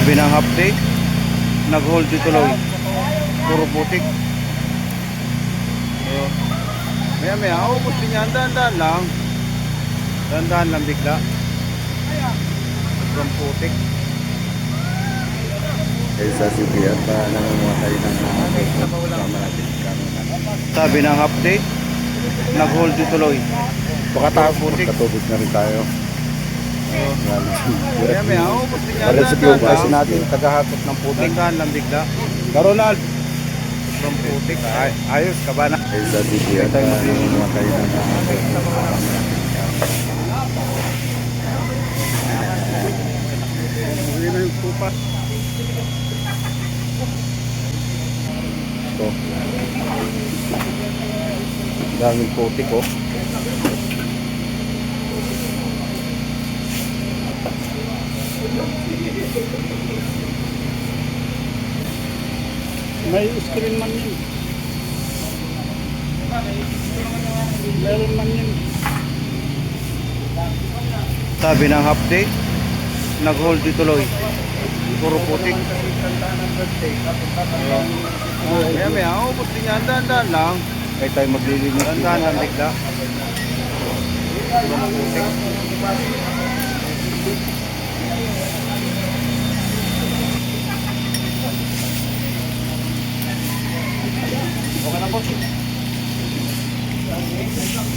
Sabi ng day, nag-hold dito tuloy. Puro putik. So, maya maya, ubos din yan. Dahan-dahan lang. Dahan-dahan lang bigla. Sobrang putik. Kaya sa city at uh, nangunguhatay ng. Sabi ng day, nag-hold dito tuloy. Pakatapos putik. katubos na rin tayo. Yan. ubos din yan. Para sa kasi lang. natin, tagahakot ng putik. Dahan-dahan lang bigla. Karonald! Sobrang putik. Ay, ayos ka ba na? Kaya sa uh, nangunguhatay ng mga. Uwi na pupa. Ito. Daming putik oh. May screen man yun. Meron man yun. Sabi ng half day, nag-hold dito tuloy. Puro putik. Maya maya, ubos din yan. Dahan-dahan lang. Ay tayo maglilinis. Dahan-dahan bigla. Sobrang putik. じゃあね。